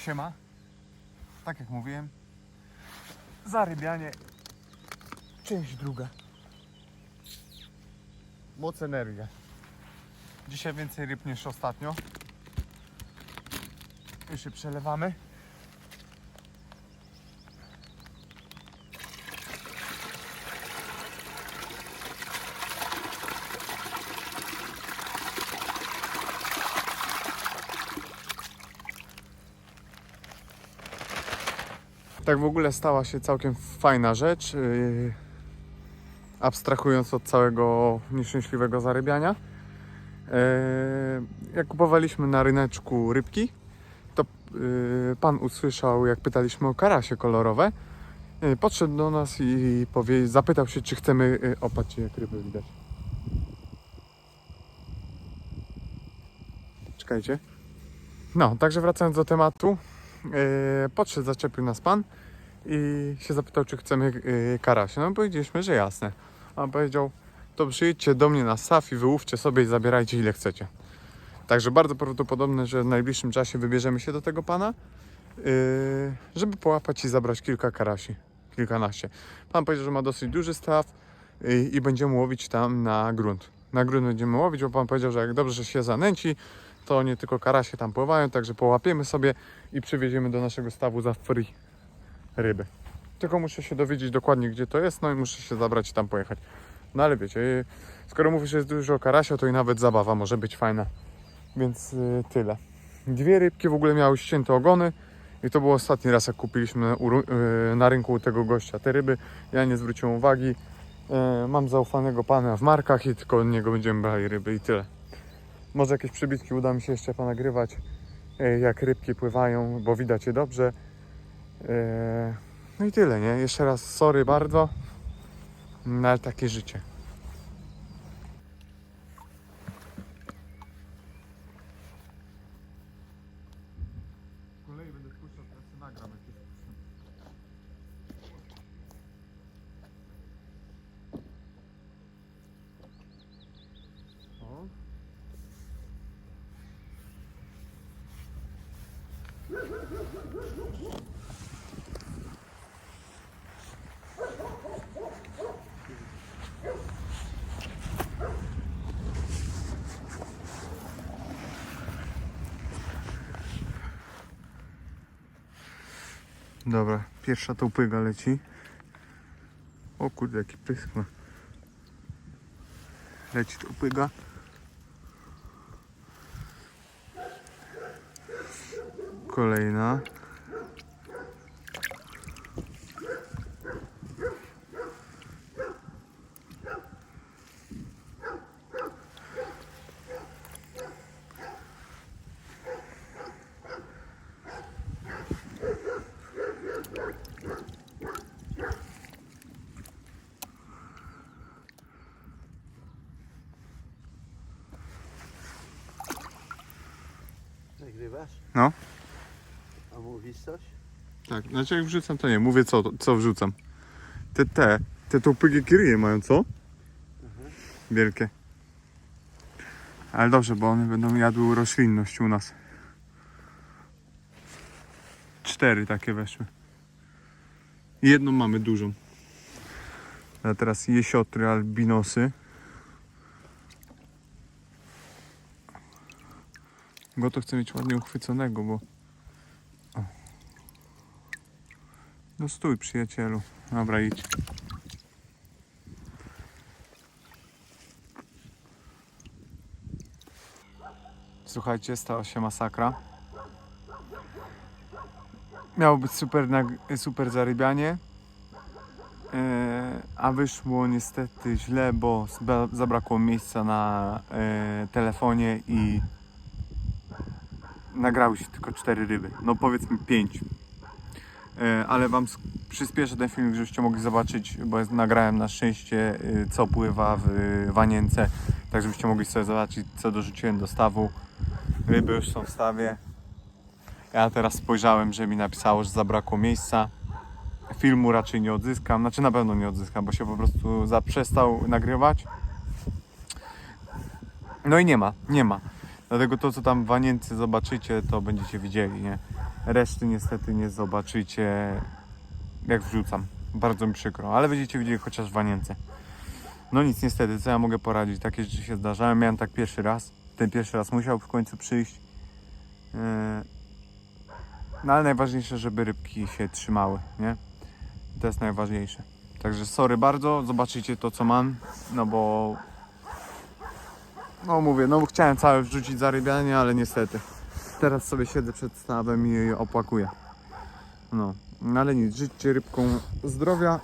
Siema. Tak jak mówiłem. Zarybianie. Część druga. Moc energia. Dzisiaj więcej ryb niż ostatnio. Już się przelewamy. Tak w ogóle stała się całkiem fajna rzecz. Yy, abstrahując od całego nieszczęśliwego zarybiania. Yy, jak kupowaliśmy na ryneczku rybki, to yy, pan usłyszał, jak pytaliśmy o karasie kolorowe. Podszedł do nas i powie, zapytał się, czy chcemy. O, patrzcie, jak ryby widać. Czekajcie. No, także wracając do tematu. Podszedł, zaczepił nas pan i się zapytał, czy chcemy yy, karasia. No powiedzieliśmy, że jasne. A on powiedział, to przyjdźcie do mnie na staw i wyłówcie sobie i zabierajcie ile chcecie. Także bardzo prawdopodobne, że w najbliższym czasie wybierzemy się do tego pana, yy, żeby połapać i zabrać kilka karasi, kilkanaście. Pan powiedział, że ma dosyć duży staw yy, i będziemy łowić tam na grunt. Na grunt będziemy łowić, bo pan powiedział, że jak dobrze się zanęci, to nie tylko karasie tam pływają, także połapiemy sobie i przywieziemy do naszego stawu za free ryby. Tylko muszę się dowiedzieć dokładnie, gdzie to jest, no i muszę się zabrać i tam pojechać. No ale wiecie, skoro mówisz, że jest dużo karasia, to i nawet zabawa może być fajna. Więc yy, tyle. Dwie rybki w ogóle miały ścięte ogony i to był ostatni raz, jak kupiliśmy yy, na rynku tego gościa te ryby. Ja nie zwróciłem uwagi. Yy, mam zaufanego pana w markach i tylko od niego będziemy brali ryby i tyle. Może jakieś przybitki uda mi się jeszcze ponagrywać, jak rybki pływają, bo widać je dobrze. Yy, no i tyle, nie? Jeszcze raz sorry bardzo, no ale takie życie. Z kolei będę puszczał, teraz sobie nagram jak jest O. Dobra, pierwsza to upyga leci. O kurde, jaki pysk ma. Leci to upyga. Kolejna. Nagrywasz? No. A mówisz coś? Tak, znaczy jak wrzucam to nie, mówię co, co wrzucam. Te, te, te to upygi kiryje mają, co? Wielkie. Ale dobrze, bo one będą jadły roślinność u nas. Cztery takie weszły. Jedną mamy dużą. A teraz jesiotry, albinosy. Go to chcę mieć ładnie uchwyconego, bo No stój przyjacielu. Dobra idź. Słuchajcie, stała się masakra. Miało być super, super zarybianie. E, a wyszło niestety źle, bo zabrakło miejsca na e, telefonie i nagrały się tylko cztery ryby. No powiedzmy pięć. E, ale wam przyspieszę ten filmik, żebyście mogli zobaczyć, bo jest, nagrałem na szczęście y, co pływa w Wanience, tak żebyście mogli sobie zobaczyć co dorzuciłem do stawu. Ryby już są w stawie. Ja teraz spojrzałem, że mi napisało, że zabrakło miejsca. Filmu raczej nie odzyskam, znaczy na pewno nie odzyskam, bo się po prostu zaprzestał nagrywać. No i nie ma, nie ma. Dlatego to, co tam w Wanience zobaczycie, to będziecie widzieli, nie? Reszty niestety nie zobaczycie, jak wrzucam. Bardzo mi przykro, ale będziecie widzieli chociaż w Wanience. No nic, niestety, co ja mogę poradzić? Takie rzeczy się zdarzają. Miałem tak pierwszy raz. Ten pierwszy raz musiał w końcu przyjść. Yy, No ale najważniejsze, żeby rybki się trzymały, nie? To jest najważniejsze. Także sorry bardzo, zobaczycie to co mam, no bo no mówię, no chciałem całe wrzucić zarybianie, ale niestety. Teraz sobie siedzę przed stawem i opłakuję. No, no ale nic, życzcie rybkom zdrowia.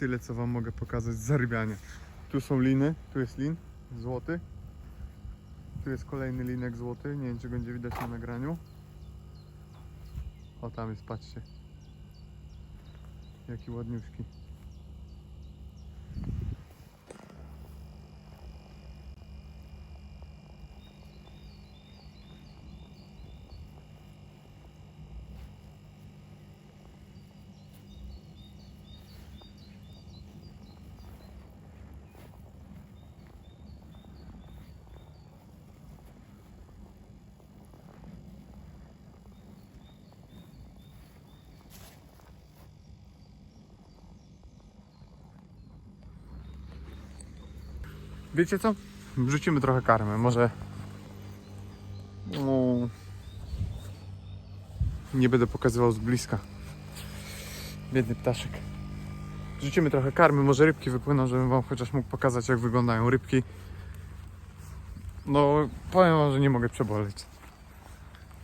Tyle co wam mogę pokazać z zarybiania. Tu są liny, tu jest lin złoty. Tu jest kolejny linek złoty, nie wiem czy będzie widać na nagraniu. O tam jest, patrzcie. Jaki ładniuszki. Wiecie co? Wrzucimy trochę karmy, może... No... Nie będę pokazywał z bliska. Biedny ptaszek. Wrzucimy trochę karmy, może rybki wypłyną, żebym wam chociaż mógł pokazać jak wyglądają rybki. No, powiem wam, że nie mogę przeboleć.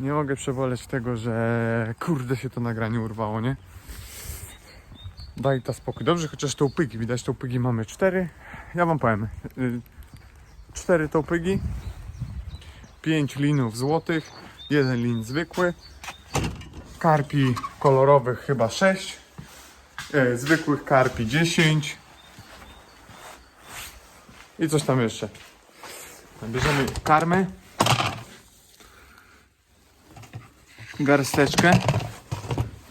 Nie mogę przeboleć tego, że kurde się to nagranie urwało, nie? Daj to spokój. Dobrze, chociaż to upygi. Widać, to upygi mamy cztery. Ja wam powiem. y, Cztery tołpygi. Pięć linów złotych. Jeden lin zwykły. Karpi kolorowych chyba sześć. e, Zwykłych karpi 10. I coś tam jeszcze. Bierzemy karmy. Garsteczkę.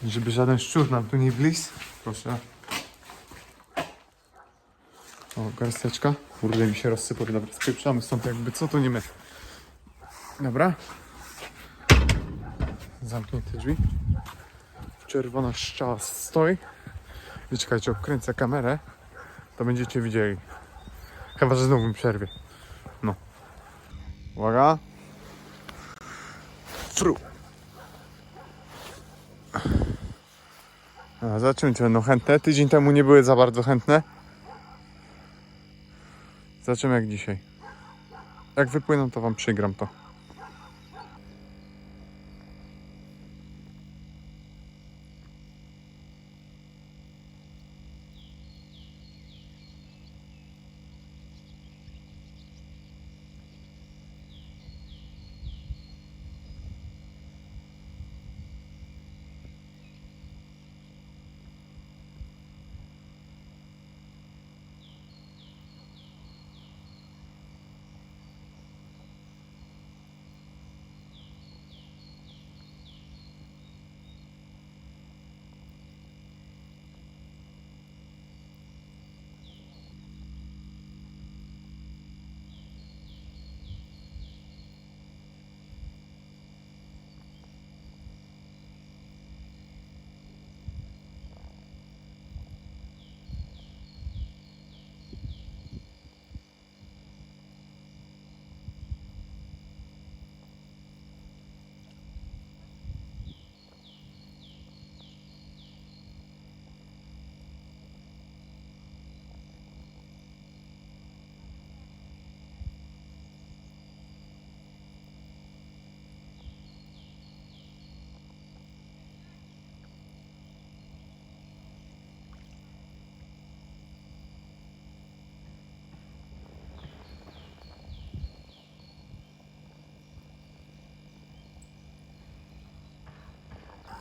Żeby żaden szczur nam tu nie wlizł. Proszę. O, garsteczka. Kurde, mi się rozsypał. Dobra, spieprzamy stąd jakby co to nie my. Dobra. Zamknięte drzwi. Czerwona strzała stoi. I czekajcie, obkręcę kamerę. To będziecie widzieli. Chyba, że znowu mi przerwie. No. Uwaga. Fru. A, zobaczymy, czy będą chętne. Tydzień temu nie były za bardzo chętne. Zobaczymy jak dzisiaj. Jak wypłyną, to wam przygram to.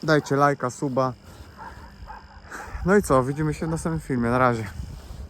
Dajcie lajka, suba. No i co, widzimy się w następnym filmie. Na razie.